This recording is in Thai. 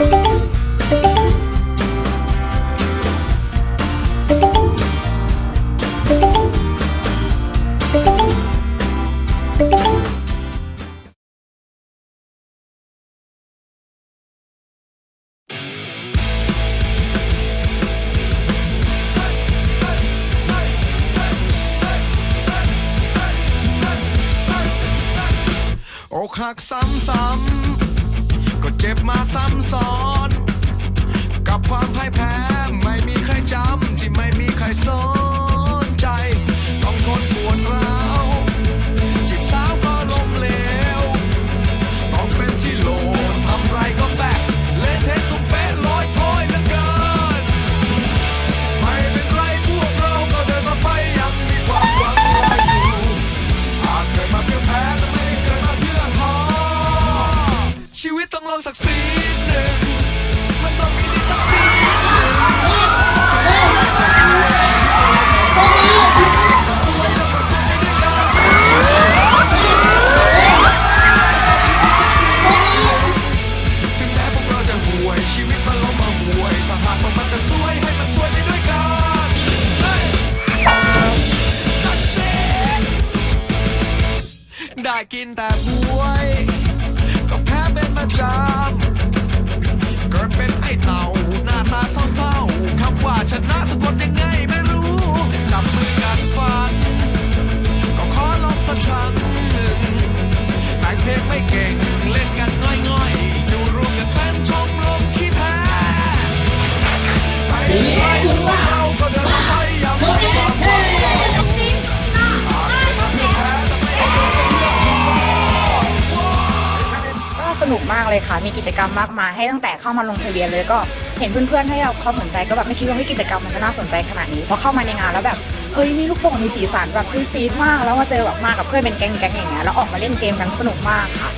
อกหักซ้ำๆ เจ็บมาซ้ำซ้อน กับความพ่ายแพ้ไม่มี ต้องสักสีหนึ่งมันต้องมีดีสักสีหนึ่งจะป่วยชีวิตต้อจะช่วยและก็ช่วยให้ได้กสีหนึ่งสันถึงแม้พวกเราจะห่วย ชีวิตมันล้มมาห่วยถ้าหากว่ามันจะสวยให้มันสวยไปด้วยกันเฮ้ย Success ได้กินแต่บวย ประจำเกิดเป็นไอ้เต่าหน้าตาเศร้าๆคำว่าชนะสะกดยังไงไม่รู้ จับมือกันฟัน ก็ขอลองสักครั้งหนึ่งแต่งเพลงไม่เก่งเล่นกัน สนุกมากเลยค่ะ มีกิจกรรมมากมายให้ตั้งแต่เข้ามาลงทะเบียนเลยก็เห็นเพื่อนๆให้เราเขาสนใจก็แบบไม่คิดว่าให้กิจกรรมมันจะน่าสนใจขนาดนี้พอเข้ามาในงานแล้วแบบเฮ้ยมีลูกโป่งมีสีสันแบบคือซีดมาก แล้วมาเจอแบบมากับเพื่อนเป็นแก๊งๆอย่างเงี้ยแล้วออกมาเล่นเกมกันสนุกมากค่ะ